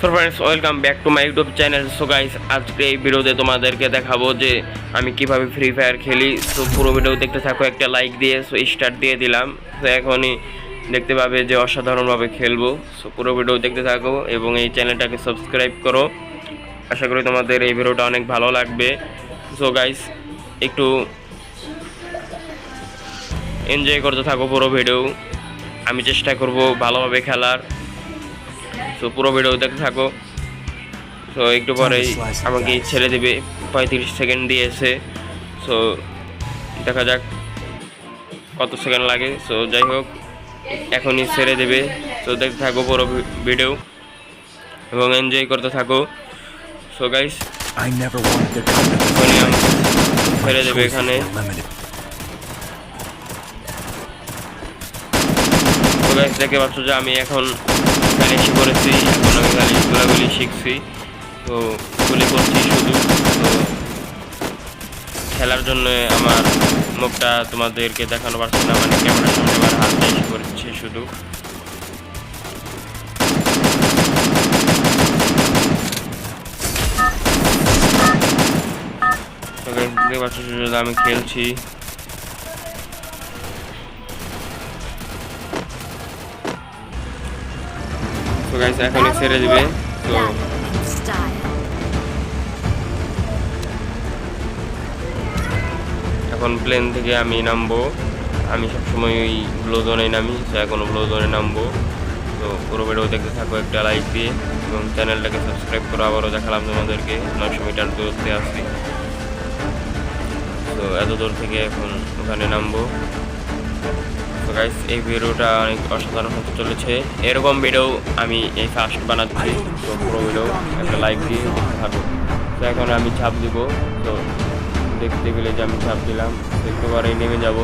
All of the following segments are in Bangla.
So friends welcome back to my YouTube channel so guys আজকে এই ভিডিওতে তোমাদেরকে দেখাবো যে আমি কীভাবে ফ্রি ফায়ার খেলি। সো পুরো ভিডিও দেখতে থাকো, একটা লাইক দিয়ে সো স্টার্ট দিয়ে দিলাম। তো এখনই দেখতে পাবে যে অসাধারণভাবে খেলব। সো পুরো ভিডিও দেখতে থাকো এবং এই চ্যানেলটাকে সাবস্ক্রাইব করো। আশা করি তোমাদের এই ভিডিওটা অনেক ভালো লাগবে। সো গাইস একটু এনজয় করতে থাকো পুরো ভিডিও। আমি চেষ্টা করব ভালোভাবে খেলার। তো পুরো ভিডিও দেখতে থাকো। সো একটু পরেই আমাকে ছেড়ে দেবে। পঁয়ত্রিশ সেকেন্ড দিয়েছে। সো দেখা যাক কত সেকেন্ড লাগে। সো যাই হোক এখনই ছেড়ে দেবে। তো দেখতে থাকো পুরো ভিডিও এবং এনজয় করতে থাকো। So guys. ছেড়ে দেবে এখানে। দেখতে পাচ্ছ যে আমি এখানে এসে পড়েছি খালি গোলাগুলি শিখছি। তো গুলি করছি শুধু। তো খেলার জন্য আমার মুখটা তোমাদেরকে দেখানো পারছি না মানে ক্যামেরার সামনে আমার হাতটা এসে পড়েছে শুধু। আমি খেলছি। গাইস এখনই ছেড়ে দিবে, তো এখন প্লেন থেকে আমি নামবো। আমি সবসময় ওই ব্লো জোনে নামি, তো এখনও ব্লো জোনে নামবো। তো পুরো ভিডিও দেখতে থাকো, একটা লাইক দিয়ে, এবং চ্যানেলটাকে সাবস্ক্রাইব করো, আবারও দেখালাম তোমাদেরকে, নয়শো মিটার দূরত্বে আসছি তো এত দূর থেকে এখন ওখানে নামবো। তো গাইস এই ভিডিওটা অনেক অসাধারণ হতে চলেছে। এরকম ভিডিও আমি এই ফার্স্ট বানাচ্ছি। তো পুরো ভিডিও একটা লাইক দিয়ে দেখতে থাকো তো এখন আমি ছাপ দিব। তো দেখতে পেলে যে আমি ছাপ দিলাম, তো একটু পরেই নেমে যাব।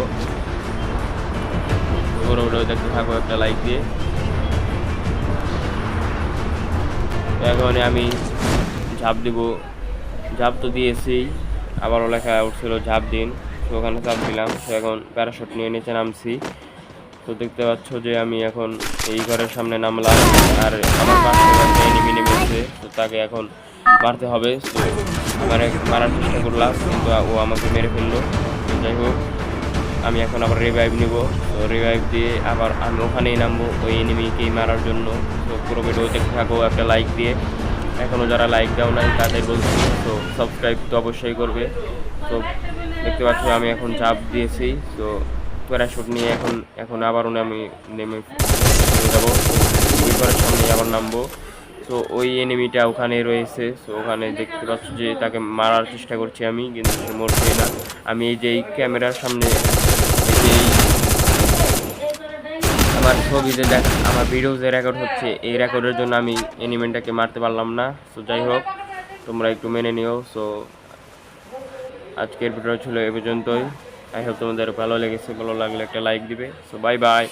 পুরো ভিডিও দেখতে থাকো, একটা লাইক দিয়ে। এখন আমি ঝাঁপ দিব। ঝাঁপ তো দিয়েছি আবারও লেখা উঠছিল ঝাঁপ দিন। তো ওখানে ঝাঁপ দিলাম। তো এখন প্যারাশুট নিয়ে নিচে নামছি। তো দেখতে পাচ্ছ যে আমি এখন এই ঘরের সামনে নামলাম আর আমার পাশে একটা এনিমি নেমেছে, তো তাকে এখন মারতে হবে। তো মানে মারার চেষ্টা করলাম, কিন্তু ও আমাকে মেরে ফেলল। যাই হোক, আমি এখন আবার রিভাইভ নিব। তো রিভাইভ দিয়ে আবার আমি ওখানেই নামবো ওই এনিমিকেই মারার জন্য। তো পুরো ভিডিও দেখতে থাকো, একটা লাইক দিয়ে। এখনও যারা লাইক দাও নাই, তাদের বলছি, তো সাবস্ক্রাইব তো অবশ্যই করবে। তো দেখতে পাচ্ছ, আমি এখন চাপ দিয়েছি। তো প্যারাশুট নিয়ে এখন এখন আবারও আমি নেমে যাব। ওই ঘরের সামনে আবার নামবো। তো ওই এনিমিটা ওখানে রয়েছে। তো ওখানে দেখতে পাচ্ছ যে তাকে মারার চেষ্টা করছি আমি, কিন্তু সে মরছে না। আমি এই যে এই ক্যামেরার সামনে আমার ছবিতে দেখ, আমার ভিডিও যে রেকর্ড হচ্ছে, এই রেকর্ডের জন্য আমি এনিমেন্টটাকে মারতে পারলাম না। তো যাই হোক, তোমরা একটু মেনে নিও। সো আজকের ভিডিও ছিল এ পর্যন্তই। আই হোপ তোমাদের ভালো লেগেছে ভালো লাগলে একটা লাইক দিবে। So bye bye